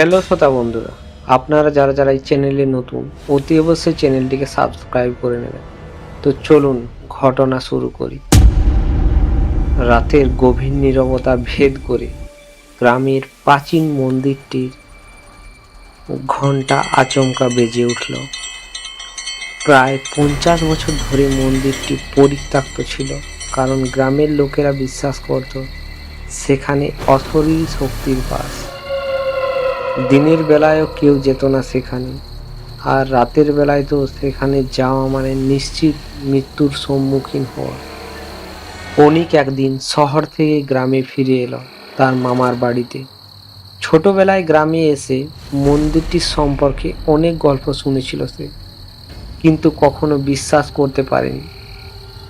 Hello শ্রোতা বন্ধুরা, আপনারা যারা যারা এই চ্যানেলে নতুন, অতি অবশ্যই চ্যানেলটিকে সাবস্ক্রাইব করে নেবেন। তো চলুন ঘটনা শুরু করি। রাতের গভীর নীরবতা ভেদ করে গ্রামের প্রাচীন মন্দিরটির ঘণ্টা আচমকা বেজে উঠল। প্রায় পঞ্চাশ বছর ধরে মন্দিরটি পরিত্যক্ত ছিল, কারণ গ্রামের লোকেরা বিশ্বাস করত, সেখানে অশরীর শক্তির বাস। দিনের বেলায়ও কেউ যেত না সেখানে, আর রাতের বেলায় তো সেখানে যাওয়া মানে নিশ্চিত মৃত্যুর সম্মুখীন হওয়া। অনিক একদিন শহর থেকে গ্রামে ফিরে এলো তার মামার বাড়িতে। ছোটবেলায় গ্রামে এসে মন্দিরটির সম্পর্কে অনেক গল্প শুনেছিল সে, কিন্তু কখনো বিশ্বাস করতে পারেনি।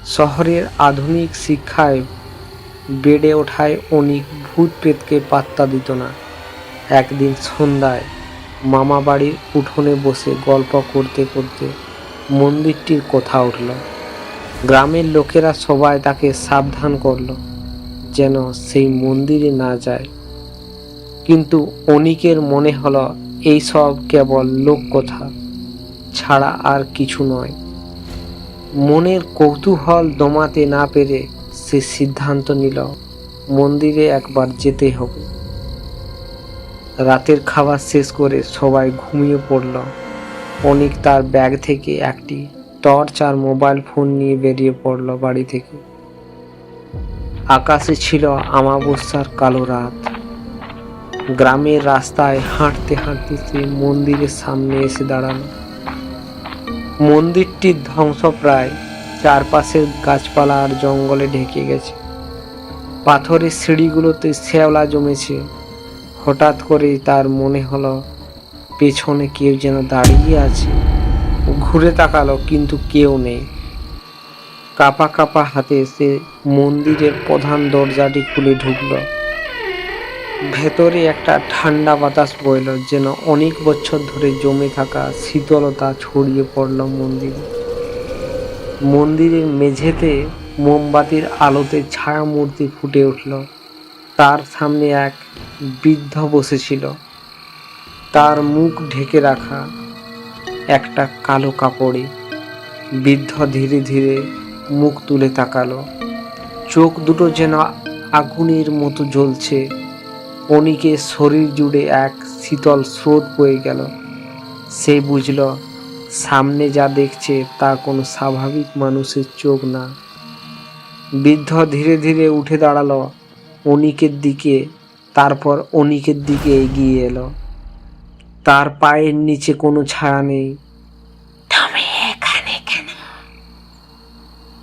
শহরের আধুনিক শিক্ষায় বেড়ে ওঠায় অনেক ভূত প্রেতকে পাত্তা দিত না। একদিন সন্ধ্যায় মামা বাড়ির উঠোনে বসে গল্প করতে করতে মন্দিরটির কথা উঠল। গ্রামের লোকেরা সবাই তাকে সাবধান করল যেন সেই মন্দিরে না যায়। কিন্তু অনিকের মনে হলো এইসব কেবল লোককথা ছাড়া আর কিছু নয়। মনের কৌতূহল দমাতে না পেরে সে সিদ্ধান্ত নিল, মন্দিরে একবার যেতে হবে। রাতের খাবার শেষ করে সবাই ঘুমিয়ে পড়ল। অনিক তার ব্যাগ থেকে একটি টর্চ আর মোবাইল ফোন নিয়ে বেরিয়ে পড়ল বাড়ি থেকে। আকাশে ছিল আমাবস্যার কালো রাত। গ্রামের রাস্তায় হাঁটতে হাঁটতে সে মন্দিরের সামনে এসে দাঁড়াল। মন্দিরটির ধ্বংস প্রায় চারপাশের গাছপালা আর জঙ্গলে ঢেকে গেছে। পাথরের সিঁড়িগুলোতে শ্যাওলা জমেছে। হঠাৎ করেই তার মনে হলো, পেছনে কেউ যেন দাঁড়িয়ে আছে। ঘুরে তাকালো, কিন্তু কেউ নেই। কাপা কাপা হাতে সে মন্দিরের প্রধান দরজাটি খুলে ঢুকলো। ভেতরে একটা ঠান্ডা বাতাস বইল, যেন অনেক বছর ধরে জমে থাকা শীতলতা ছড়িয়ে পড়ল মন্দিরে। মন্দিরের মেঝেতে মোমবাতির আলোতে ছায়া মূর্তি ফুটে উঠল। তার সামনে এক বৃদ্ধ বসেছিল। তার মুখ ঢেকে রাখা একটা কালো কাপড়ে। বৃদ্ধ ধীরে ধীরে মুখ তুলে তাকালো। চোখ দুটো যেন আগুনের মতো জ্বলছে। অনিকের শরীর জুড়ে এক শীতল স্রোত বয়ে গেল। সে বুঝল, সামনে যা দেখছে তা কোনো স্বাভাবিক মানুষের চোখ না। বৃদ্ধ ধীরে ধীরে উঠে দাঁড়াল। অনিকের দিকে তারপর অনিকের দিকে এগিয়ে এলো। তার পায়ের নিচে কোনো ছায়া নেই।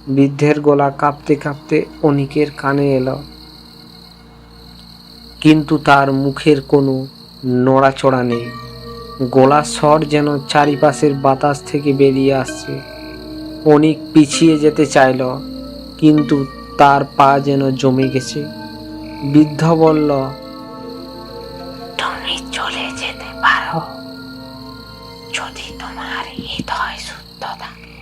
বৃদ্ধের গলা কাঁপতে কাঁপতে অনিকের কানে এলো। কিন্তু তার মুখের কোনো নড়াচড়া নেই। গলার স্বর যেন চারিপাশের বাতাস থেকে বেরিয়ে আসছে। অনিক পিছিয়ে যেতে চাইল কিন্তু তার পা যেন জমে গেছে। বৃদ্ধ বলল তুমি চলে যেতে পারো যদি তোমার হৃদয় শুদ্ধ থাকে।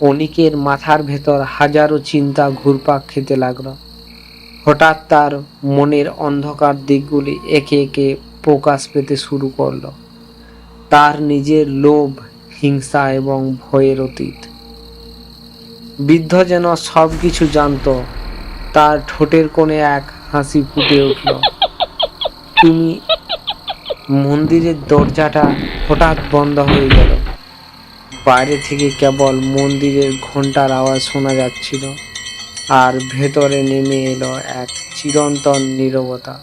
অনিকের মাথার ভেতর হাজারো চিন্তা ঘুরপাক খেতে লাগল। হঠাৎ তার মনের অন্ধকার দিকগুলি একে একে প্রকাশ পেতে শুরু করল। তার নিজের লোভ হিংসা এবং ভয়ের অতীত। বৃদ্ধ যেন সব কিছু জানতো তার ঠোঁটের কোণে এক হাসি ফুটে উঠল। তুমি মন্দিরের দরজাটা হঠাৎ বন্ধ হয়ে গেল। বাইরে থেকে কেবল মন্দিরের ঘণ্টার আওয়াজ শোনা যাচ্ছিল আর ভেতরে নেমে এলো এক চিরন্তন নীরবতা।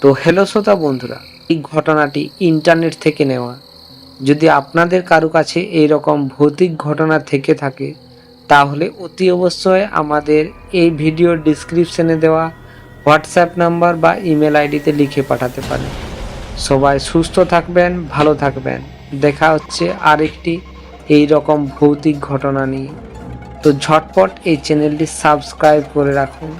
তো হ্যালো শ্রোতা বন্ধুরা, এই ঘটনাটি ইন্টারনেট থেকে নেওয়া। যদি আপনাদের কারও কাছে এই রকম ভৌতিক ঘটনা থেকে থাকে তাহলে অতি অবশ্যই আমাদের এই ভিডিওর ডিসক্রিপশনে দেওয়া হোয়াটসঅ্যাপ নাম্বার বা ইমেল আইডিতে লিখে পাঠাতে পারেন। সবাই সুস্থ থাকবেন, ভালো থাকবেন। দেখা হচ্ছে আরেকটি এই রকম ভৌতিক ঘটনা নিয়ে। তো ঝটপট এই চ্যানেলটি সাবস্ক্রাইব করে রাখুন।